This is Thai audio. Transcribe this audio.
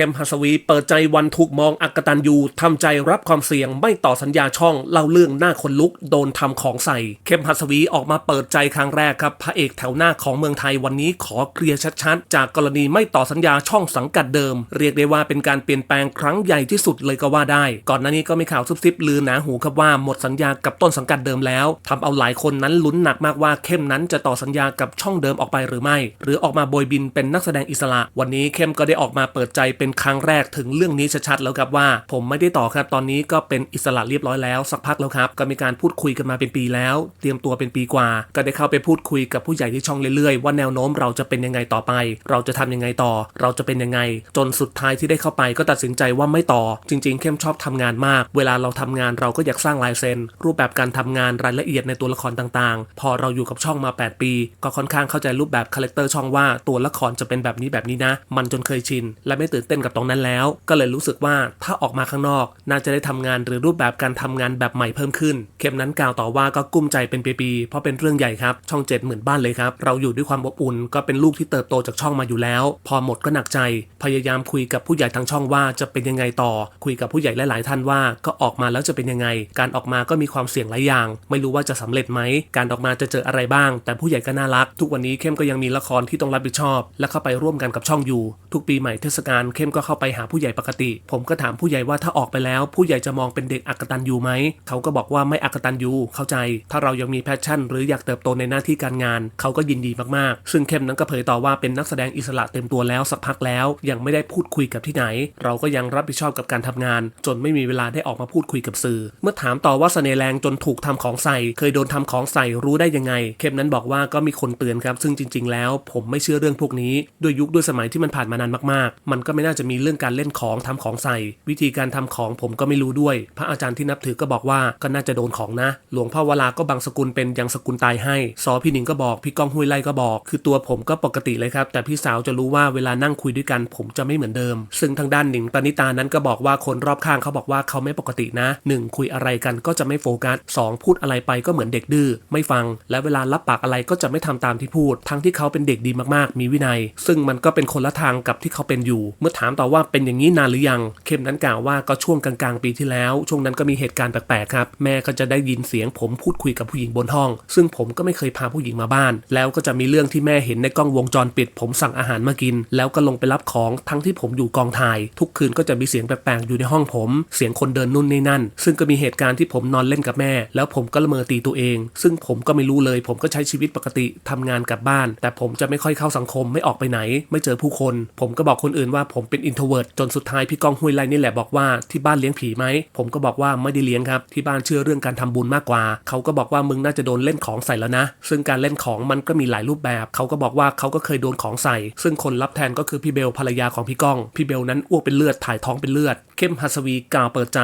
เข้มหัสวีเปิดใจวันถูกมองอักตันยูทำใจรับความเสี่ยงไม่ต่อสัญญาช่องเล่าเรื่องหน้าคนลุกโดนทำของใส่ เข้มหัสวีออกมาเปิดใจครั้งแรกครับพระเอกแถวหน้าของเมืองไทยวันนี้ขอเคลียร์ชัดๆ จากกรณีไม่ต่อสัญญาช่องสังกัดเดิม เรียกได้ว่าเป็นการเปลี่ยนแปลงครั้งใหญ่ที่สุดเลยก็ว่าได้ ก่อนหน้านี้ก็มีข่าวซุบซิบลือหนาหูครับว่าหมดสัญญากับต้นสังกัดเดิมแล้วทำเอาหลายคนนั้นลุ้นหนักมากว่าเข้มนั้นจะต่อสัญญากับช่องเดิมออกไปหรือไม่ หรือออกมาโบยบินเป็นนักแสดงอิสระ วันนี้เข้มก็ได้ออกมาเปิดใจเป็นครั้งแรกถึงเรื่องนี้ชัดๆแล้วครับว่า ผมไม่ได้ต่อครับตอนนี้ก็เป็นอิสระเรียบร้อยแล้วสักพักแล้วครับก็มีการพูดคุยกันมาเป็นปีแล้ว เตรียมตัวเป็นปีกว่า ก็ได้เข้าไปพูดคุยกับผู้ใหญ่ที่ช่องเรื่อยๆ ว่าแนวโน้มเราจะเป็นยังไงต่อไป เราจะทำยังไงต่อ เราจะเป็นยังไง จนสุดท้ายที่ได้เข้าไปก็ตัดสินใจว่าไม่ต่อ จริง ๆ เข้มชอบทำงานมาก เวลาเราทำงานเราก็อยากสร้างลายเซ็นรูปแบบการทำงานรายละเอียดในตัวละครต่างๆ พอเราอยู่กับช่องมา 8 ปี ก็ค่อนข้างเข้าใจรูปแบบคาแรคเตอร์ช่องว่าตัวละครจะเป็นแบบนี้แบบนี้นะ มันจนเคยชินและไม่ตื่นเต้นกับตรงนั้นแล้ว ก็เลยรู้สึกว่าถ้าออกมาข้างนอก น่าจะได้ทำงานหรือรูปแบบการทำงานแบบใหม่เพิ่มขึ้น เข้มนั้นกล่าวต่อว่าก็กุ้มใจเป็นปีๆเพราะเป็นเรื่องใหญ่ครับช่องเจ็ดหมื่นบ้านเลยครับเราอยู่ด้วยความอบอุ่นก็เป็นลูกที่เติบโตจากช่องมาอยู่แล้ว พอหมดก็หนักใจ พยายามคุยกับผู้ใหญ่ทางช่องว่าจะเป็นยังไงต่อ คุยกับผู้ใหญ่หลายๆท่านว่าก็ออกมาแล้วจะเป็นยังไง การออกมาก็มีความเสี่ยงหลายอย่าง ไม่รู้ว่าจะสำเร็จไหมการออกมาจะเจออะไรบ้าง แต่ผู้ใหญ่ก็น่ารัก ทุกวันนี้เข้มก็ยังมีละครที่ต้องรับผิดชอบ และเข้าไปร่วมกันกับช่องอยู่ ทุกปีใหม่เทศกาลเข้มก็เข้าไปหาผู้ใหญ่ปกติ ผมก็ถามผู้ใหญ่ว่าถ้าออกไปแล้ว ผู้ใหญ่จะมองเป็นเด็กอักตันยูไหม เขาก็บอกว่าไม่อักตันยูเข้าใจ ถ้าเรายังมีแพชชั่น หรืออยากเติบโตในหน้าที่การงาน เขาก็ยินดีมากๆ ซึ่งเข้มนั้นก็เผยต่อว่าเป็นนักแสดงอิสระเต็มตัวแล้วสักพักแล้ว ยังไม่ได้พูดคุยกับที่ไหน เราก็ยังรับผิดชอบกับการทำงาน จนไม่มีเวลาได้ออกมาพูดคุยกับสื่อ เมื่อถามต่อว่าเสน่ห์แรงจนถูกทำของใส่ เคยโดนทำของใส่รู้ได้ยังไง เข้มนั้นบอกว่าก็มีคนเตือนครับ ซึ่งจริง ๆ แล้ว ผมไม่เชื่อเรื่องพวกนี้ด้วยยุคด้วยสมัยที่มันผ่านมานานมากๆ มันก็ไม่น่าจะมีเรื่องการเล่นของทำของใส่ วิธีการทำของผมก็ไม่รู้ด้วย พระอาจารย์ที่นับถือก็บอกว่าก็น่าจะโดนของนะ หลวงพ่อวลาก็บางสกุลเป็นยังสกุลตายให้ซอพี่หนิงก็บอกพี่ก้องห้วยไล่ก็บอก คือตัวผมก็ปกติเลยครับ แต่พี่สาวจะรู้ว่าเวลานั่งคุยด้วยกัน ผมจะไม่เหมือนเดิม ซึ่งทางด้านหนิงปณิตานั้นก็บอกว่าคนรอบข้างเขาบอกว่าเขาไม่ปกตินะ 1. คุยอะไรกันก็จะไม่โฟกัส 2. พูดอะไรไปก็เหมือนเด็กดื้อไม่ฟัง และเวลารับปากอะไรก็จะไม่ทำตามที่พูด ทั้งที่เขาเป็นเด็กดีมากๆ มีวินัย ซึ่งมันก็เป็นคนละทางกับที่เขาเป็นอยู่เมื่อถามต่อว่าเป็นอย่างนี้นานหรือยัง เข้มนั้นกล่าวว่าก็ช่วงกลางๆปีที่แล้ว ช่วงนั้นก็มีเหตุการณ์แปลกๆครับ แม่ก็จะได้ยินเสียงผมพูดคุยกับผู้หญิงบนห้อง ซึ่งผมก็ไม่เคยพาผู้หญิงมาบ้าน แล้วก็จะมีเรื่องที่แม่เห็นในกล้องวงจรปิด ผมสั่งอาหารมากิน แล้วก็ลงไปรับของทั้งที่ผมอยู่กองถ่าย ทุกคืนก็จะมีเสียงแปลกๆอยู่ในห้องผม เสียงคนเดินนู่นนี่นั่น ซึ่งก็มีเหตุการณ์ที่ผมนอนเล่นกับแม่ แล้วผมก็ละเมอตีตัวเอง ซึ่งผมก็ไม่รู้เลย ผมก็ใช้ชีวิตปกติทำงานกลับบ้าน แต่ผมจะไม่ค่อยเข้าสังคมไม่ออกไปไหน ไม่เจอผู้คน ผมก็บอกคนอื่นว่าผมเป็นอินโทรเวิร์ตจนสุดท้ายพี่ก้องห้วยไล่นี่แหละบอกว่าที่บ้านเลี้ยงผีไหมผมก็บอกว่าไม่ได้เลี้ยงครับที่บ้านเชื่อเรื่องการทำบุญมากกว่า เขาก็บอกว่ามึงน่าจะโดนเล่นของใส่แล้วนะ ซึ่งการเล่นของมันก็มีหลายรูปแบบ เขาก็บอกว่าเขาก็เคยโดนของใส่ ซึ่งคนรับแทนก็คือพี่เบลภรรยาของพี่ก้อง พี่เบลนั้นอ้วกเป็นเลือดถ่ายท้องเป็นเลือด เข้มหัสวีกล่าวเปิดใจ